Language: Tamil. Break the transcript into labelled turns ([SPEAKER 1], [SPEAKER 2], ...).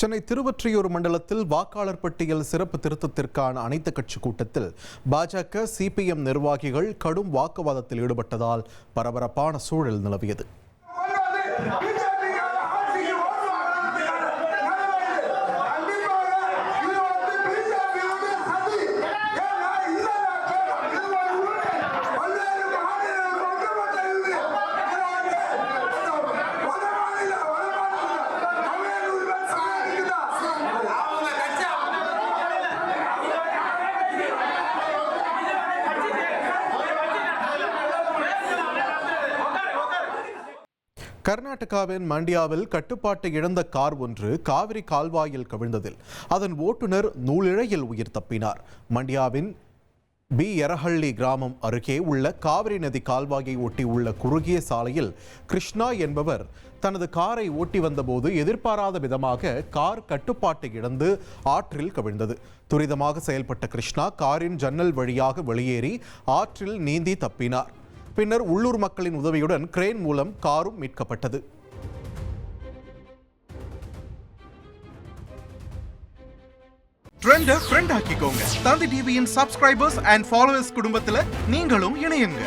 [SPEAKER 1] சென்னை திருவொற்றியூர் மண்டலத்தில் வாக்காளர் பட்டியல் சிறப்பு திருத்தத்திற்கான அனைத்து கட்சி கூட்டத்தில் பாஜக சிபிஎம் நிர்வாகிகள் கடும் வாக்குவாதத்தில் ஈடுபட்டதால் பரபரப்பான சூழல் நிலவியது. கர்நாடகாவின் மண்டியாவில் கட்டுப்பாட்டை இழந்த கார் ஒன்று காவிரி கால்வாயில் கவிழ்ந்ததில் அதன் ஓட்டுநர் நூலிழையில் உயிர் தப்பினார். மண்டியாவின் பி. எரஹள்ளி கிராமம் அருகே உள்ள காவிரி நதி கால்வாயை ஒட்டி உள்ள குறுகிய சாலையில் கிருஷ்ணா என்பவர் தனது காரை ஓட்டி வந்தபோது எதிர்பாராத விதமாக கார் கட்டுப்பாட்டை இழந்து ஆற்றில் கவிழ்ந்தது. துரிதமாக செயல்பட்ட கிருஷ்ணா காரின் ஜன்னல் வழியாக வெளியேறி ஆற்றில் நீந்தி தப்பினார். பின்னர் உள்ளூர் மக்களின் உதவியுடன் கிரேன் மூலம் காரும் மீட்கப்பட்டது.
[SPEAKER 2] ட்ரெண்டை ஃப்ரெண்ட் ஆக்கிக்கோங்க. தந்தி டிவியின் சப்ஸ்கிரைபர்ஸ் அண்ட் ஃபாலோவர்ஸ் குடும்பத்தில் நீங்களும் இணையுங்க.